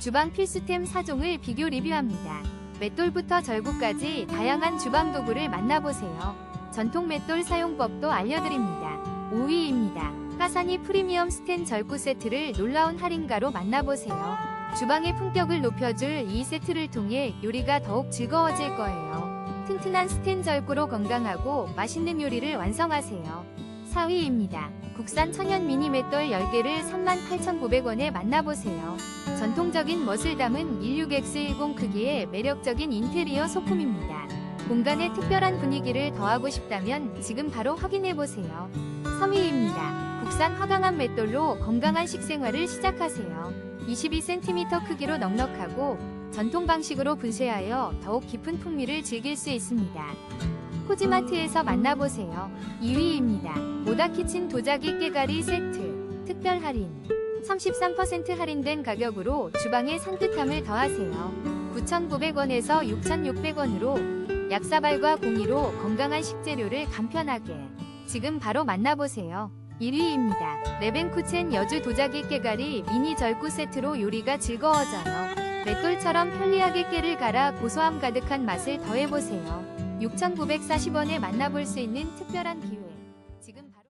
주방 필수템 4종을 비교 리뷰합니다. 맷돌부터 절구까지 다양한 주방 도구를 만나보세요. 전통 맷돌 사용법도 알려드립니다. 5위입니다. 까사니 프리미엄 스텐 절구 세트를 놀라운 할인가로 만나보세요. 주방의 품격을 높여줄 이 세트를 통해 요리가 더욱 즐거워질 거예요. 튼튼한 스텐 절구로 건강하고 맛있는 요리를 완성하세요. 4위입니다. 국산 천연 미니 맷돌 10개를 38,900원에 만나보세요. 전통적인 멋을 담은 16X10 크기의 매력적인 인테리어 소품입니다. 공간에 특별한 분위기를 더하고 싶다면 지금 바로 확인해보세요. 3위입니다. 국산 화강암 맷돌로 건강한 식생활을 시작하세요. 22cm 크기로 넉넉하고 전통 방식으로 분쇄하여 더욱 깊은 풍미를 즐길 수 있습니다. 코지마트에서 만나보세요. 2위입니다. 모다키친 도자기 깨가리 세트 특별 할인 33% 할인된 가격으로 주방에 산뜻함을 더하세요. 9,900원에서 6,600원으로 약사발과 공이로 건강한 식재료를 간편하게 지금 바로 만나보세요. 1위입니다. 레벤쿠첸 여주 도자기 깨가리 미니 절구 세트로 요리가 즐거워져요. 맷돌처럼 편리하게 깨를 갈아 고소함 가득한 맛을 더해보세요. 6,940원에 만나볼 수 있는 특별한 기회. 지금 바로